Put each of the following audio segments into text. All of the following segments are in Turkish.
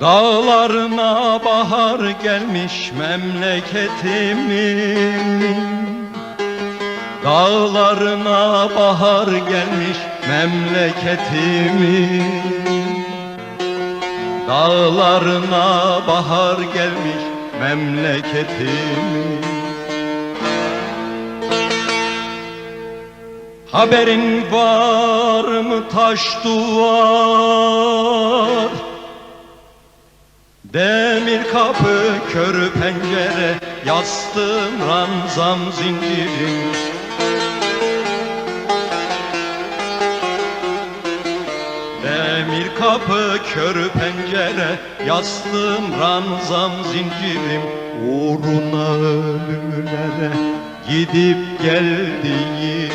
Dağlarına bahar gelmiş memleketimin. Dağlarına bahar gelmiş memleketimin. Dağlarına bahar gelmiş memleketimin Haberin var mı taş duvar? Demir kapı körü pencere Yastığım ranzam zincirim Demir kapı körü pencere Yastığım ranzam zincirim Uğruna ölümlere Gidip geldiğim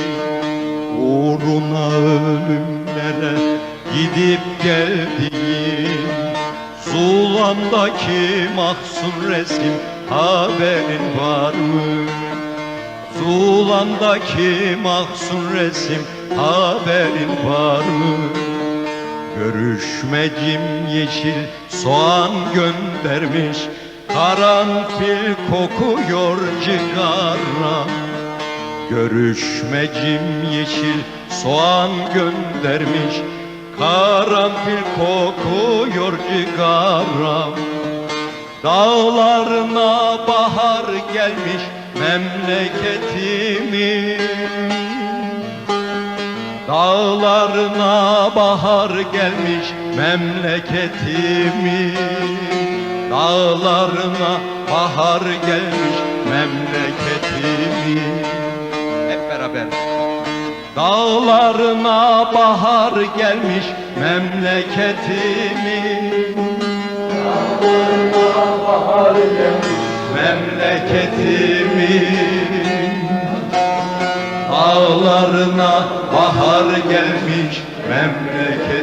Uğruna ölümlere Gidip geldiğim Zulamdaki mahzun resim Haberin var mı? Zulamdaki mahzun resim Haberin var mı? Görüşmecim yeşil soğan göndermiş Karanfil kokuyor cigara. Görüşmecim yeşil soğan göndermiş Karanfil kokuyor cigara. Dağlarına bahar gelmiş memleketimin Dağlarına bahar gelmiş memleketimin Dağlarına bahar gelmiş memleketimin Hep beraber. Dağlarına bahar gelmiş memleketimin Dağlarına bahar gelmiş memleketimin Dağlarına bahar gelmiş memleket